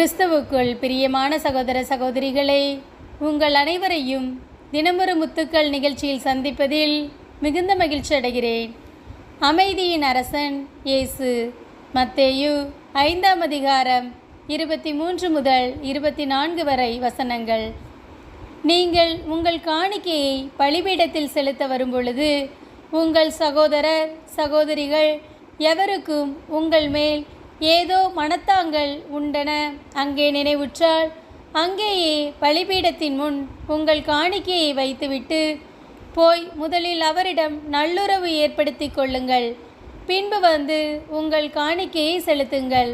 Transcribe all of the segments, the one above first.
கிறிஸ்தவுக்குள் பிரியமான சகோதர சகோதரிகளே உங்கள் அனைவரையும் தினமொரு முத்துக்கள் நிகழ்ச்சியில் சந்திப்பதில் மிகுந்த மகிழ்ச்சி அடைகிறேன். அமைதியின் அரசன் இயேசு மத்தேயு ஐந்தாம் அதிகாரம் இருபத்தி மூன்று முதல் இருபத்தி நான்கு வரை வசனங்கள். நீங்கள் உங்கள் காணிக்கையை பலிபீடத்தில் செலுத்த வரும்பொழுது உங்கள் சகோதரர் சகோதரிகள் எவருக்கும் உங்கள் மேல் ஏதோ மனத்தாங்கள் உண்டன. அங்கே நினைவுற்றால் அங்கேயே பலிபீடத்தின் முன் உங்கள் காணிக்கையை வைத்துவிட்டு போய் முதலில் அவரிடம் நல்லுறவு ஏற்படுத்தி கொள்ளுங்கள். பின்பு வந்து உங்கள் காணிக்கையை செலுத்துங்கள்.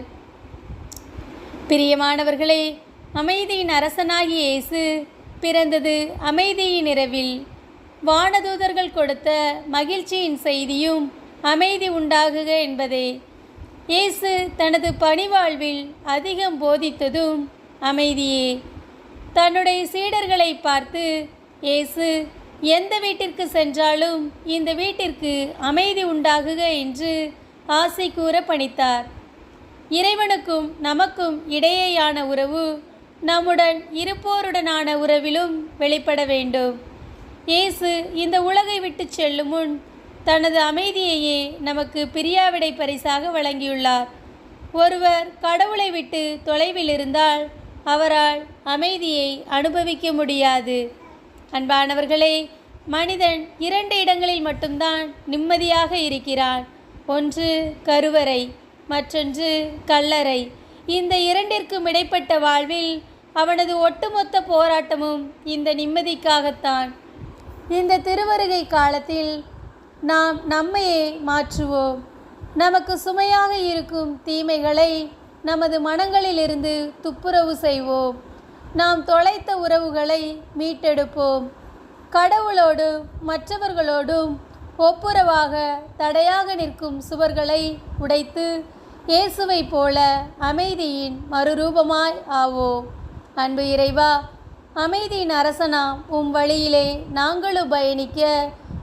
பிரியமானவர்களே அமைதியின் அரசனாகி இயேசு பிறந்தது அமைதியின் இரவில். வானதூதர்கள் கொடுத்த மகிழ்ச்சியின் செய்தியும் அமைதி உண்டாகுக என்பதே. இயேசு தனது பணிவாழ்வில் அதிகம் போதித்ததும் அமைதியே. தன்னுடைய சீடர்களை பார்த்து இயேசு எந்த வீட்டிற்கு சென்றாலும் இந்த வீட்டிற்கு அமைதி உண்டாகுக என்று ஆசை கூற பணித்தார் இறைவனுக்கும் நமக்கும் இடையேயான உறவு நம்முடன் இருப்போருடனான உறவிலும் வெளிப்பட வேண்டும். இயேசு இந்த உலகை விட்டு செல்லும் முன் தனது அமைதியையே நமக்கு பிரியாவிடை பரிசாக வழங்கியுள்ளார். ஒருவர் கடவுளை விட்டு தொலைவில் இருந்தால் அவரால் அமைதியை அனுபவிக்க முடியாது. அன்பானவர்களே மனிதன் இரண்டு இடங்களில் மட்டும்தான் நிம்மதியாக இருக்கிறான். ஒன்று கருவறை மற்றொன்று கல்லறை. இந்த இரண்டிற்கும் இடைப்பட்ட வாழ்வில் அவனது ஒட்டுமொத்த போராட்டமும் இந்த நிம்மதிக்காகத்தான். இந்த திருவருகை காலத்தில் நாம் நம்மையே மாற்றுவோம். நமக்கு சுமையாக இருக்கும் தீமைகளை நமது மனங்களிலிருந்து துப்புரவு செய்வோம். நாம் தொலைத்த உறவுகளை மீட்டெடுப்போம். கடவுளோடும் மற்றவர்களோடும் ஒப்புரவாக தடையாக நிற்கும் சுவர்களை உடைத்து இயேசுவை போல அமைதியின் மறுரூபமாய் ஆவோம். அன்பு இறைவா அமைதியின் அரசனாம் உம் வழியிலே நாங்களும் பயணிக்க